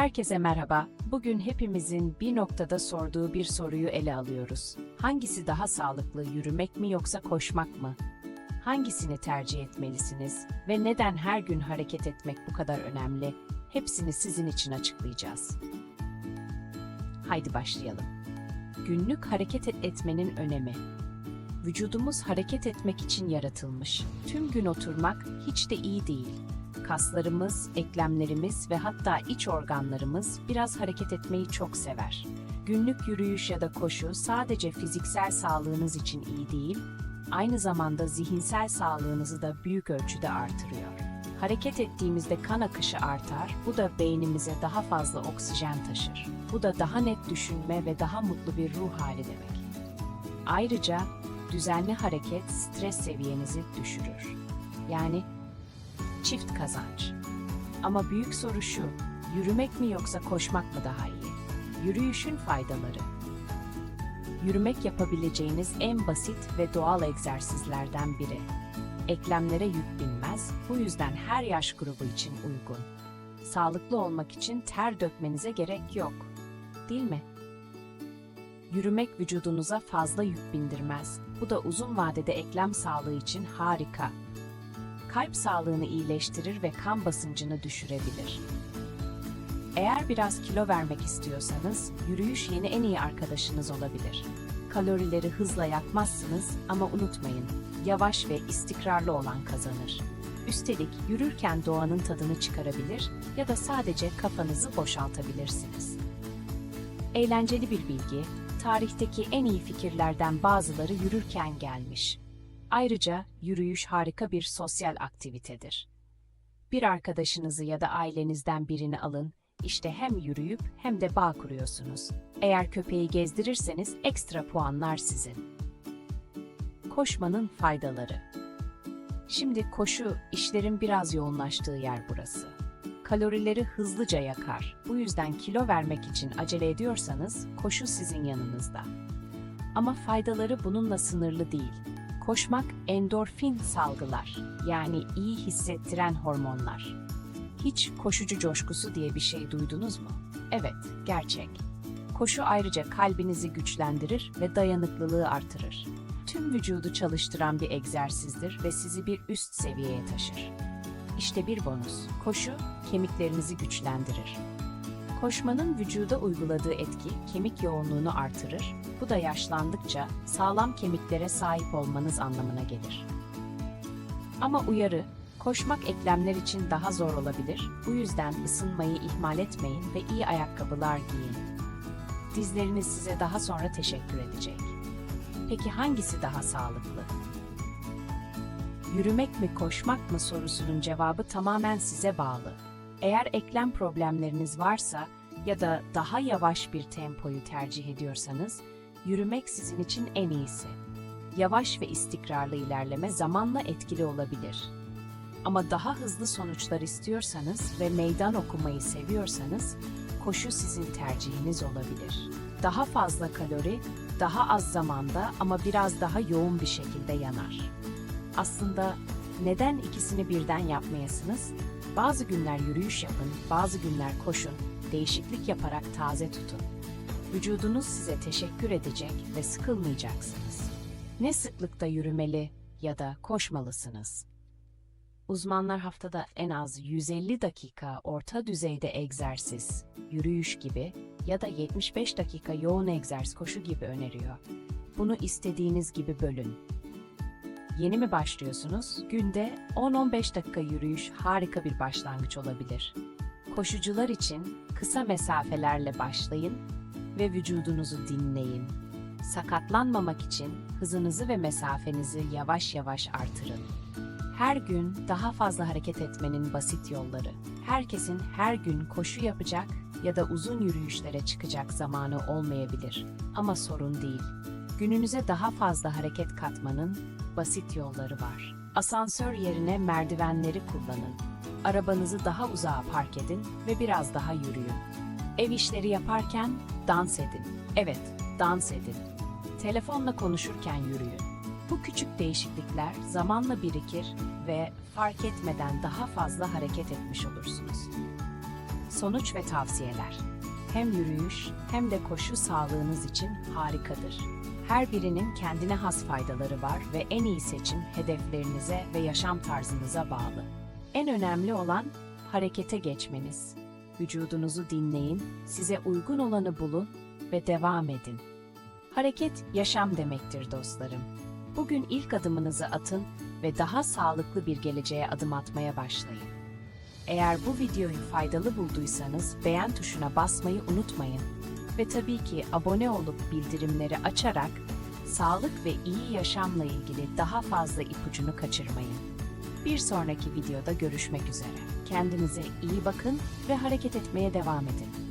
Herkese merhaba. Bugün hepimizin bir noktada sorduğu bir soruyu ele alıyoruz. Hangisi daha sağlıklı, yürümek mi yoksa koşmak mı? Hangisini tercih etmelisiniz ve neden her gün hareket etmek bu kadar önemli? Hepsini sizin için açıklayacağız. Haydi başlayalım. Günlük hareket et- etmenin önemi. Vücudumuz hareket etmek için yaratılmış. Tüm gün oturmak hiç de iyi değil. Kaslarımız, eklemlerimiz ve hatta iç organlarımız biraz hareket etmeyi çok sever. Günlük yürüyüş ya da koşu sadece fiziksel sağlığınız için iyi değil, aynı zamanda zihinsel sağlığınızı da büyük ölçüde artırıyor. Hareket ettiğimizde kan akışı artar, bu da beynimize daha fazla oksijen taşır. Bu da daha net düşünme ve daha mutlu bir ruh hali demek. Ayrıca düzenli hareket stres seviyenizi düşürür. Yani çift kazanç. Ama büyük soru şu, yürümek mi yoksa koşmak mı daha iyi? Yürüyüşün faydaları. Yürümek yapabileceğiniz en basit ve doğal egzersizlerden biri. Eklemlere yük binmez, bu yüzden her yaş grubu için uygun. Sağlıklı olmak için ter dökmenize gerek yok. Değil mi? Yürümek vücudunuza fazla yük bindirmez. Bu da uzun vadede eklem sağlığı için harika kalp sağlığını iyileştirir ve kan basıncını düşürebilir. Eğer biraz kilo vermek istiyorsanız, yürüyüş yeni en iyi arkadaşınız olabilir. Kalorileri hızla yakmazsınız ama unutmayın, yavaş ve istikrarlı olan kazanır. Üstelik yürürken doğanın tadını çıkarabilir ya da sadece kafanızı boşaltabilirsiniz. Eğlenceli bir bilgi, tarihteki en iyi fikirlerden bazıları yürürken gelmiş. Ayrıca yürüyüş harika bir sosyal aktivitedir. Bir arkadaşınızı ya da ailenizden birini alın, işte hem yürüyüp hem de bağ kuruyorsunuz. Eğer köpeği gezdirirseniz ekstra puanlar sizin. Koşmanın faydaları. Şimdi koşu, işlerin biraz yoğunlaştığı yer burası. Kalorileri hızlıca yakar. Bu yüzden kilo vermek için acele ediyorsanız koşu sizin yanınızda. Ama faydaları bununla sınırlı değil. Koşmak endorfin salgılar, yani iyi hissettiren hormonlar. Hiç koşucu coşkusu diye bir şey duydunuz mu? Evet, gerçek. Koşu ayrıca kalbinizi güçlendirir ve dayanıklılığı artırır. Tüm vücudu çalıştıran bir egzersizdir ve sizi bir üst seviyeye taşır. İşte bir bonus. Koşu kemiklerinizi güçlendirir. Koşmanın vücuda uyguladığı etki kemik yoğunluğunu artırır. Bu da yaşlandıkça sağlam kemiklere sahip olmanız anlamına gelir. Ama uyarı, koşmak eklemler için daha zor olabilir. Bu yüzden ısınmayı ihmal etmeyin ve iyi ayakkabılar giyin. Dizleriniz size daha sonra teşekkür edecek. Peki hangisi daha sağlıklı? Yürümek mi koşmak mı sorusunun cevabı tamamen size bağlı. Eğer eklem problemleriniz varsa ya da daha yavaş bir tempoyu tercih ediyorsanız, yürümek sizin için en iyisi. Yavaş ve istikrarlı ilerleme zamanla etkili olabilir. Ama daha hızlı sonuçlar istiyorsanız ve meydan okumayı seviyorsanız, koşu sizin tercihiniz olabilir. Daha fazla kalori, daha az zamanda ama biraz daha yoğun bir şekilde yanar. Aslında neden ikisini birden yapmayasınız? Bazı günler yürüyüş yapın, bazı günler koşun, değişiklik yaparak taze tutun. Vücudunuz size teşekkür edecek ve sıkılmayacaksınız. Ne sıklıkta yürümeli ya da koşmalısınız? Uzmanlar haftada en az 150 dakika orta düzeyde egzersiz, yürüyüş gibi ya da 75 dakika yoğun egzersiz koşu gibi öneriyor. Bunu istediğiniz gibi bölün. Yeni mi başlıyorsunuz? Günde 10-15 dakika yürüyüş harika bir başlangıç olabilir. Koşucular için kısa mesafelerle başlayın ve vücudunuzu dinleyin. Sakatlanmamak için hızınızı ve mesafenizi yavaş yavaş artırın. Her gün daha fazla hareket etmenin basit yolları. Herkesin her gün koşu yapacak ya da uzun yürüyüşlere çıkacak zamanı olmayabilir. Ama sorun değil. Gününüze daha fazla hareket katmanın basit yolları var. Asansör yerine merdivenleri kullanın. Arabanızı daha uzağa park edin ve biraz daha yürüyün. Ev işleri yaparken dans edin. Evet, dans edin. Telefonla konuşurken yürüyün. Bu küçük değişiklikler zamanla birikir ve fark etmeden daha fazla hareket etmiş olursunuz. Sonuç ve tavsiyeler. Hem yürüyüş hem de koşu sağlığınız için harikadır. Her birinin kendine has faydaları var ve en iyi seçim hedeflerinize ve yaşam tarzınıza bağlı. En önemli olan harekete geçmeniz. Vücudunuzu dinleyin, size uygun olanı bulun ve devam edin. Hareket yaşam demektir dostlarım. Bugün ilk adımınızı atın ve daha sağlıklı bir geleceğe adım atmaya başlayın. Eğer bu videoyu faydalı bulduysanız beğen tuşuna basmayı unutmayın. Ve tabii ki abone olup bildirimleri açarak sağlık ve iyi yaşamla ilgili daha fazla ipucunu kaçırmayın. Bir sonraki videoda görüşmek üzere. Kendinize iyi bakın ve hareket etmeye devam edin.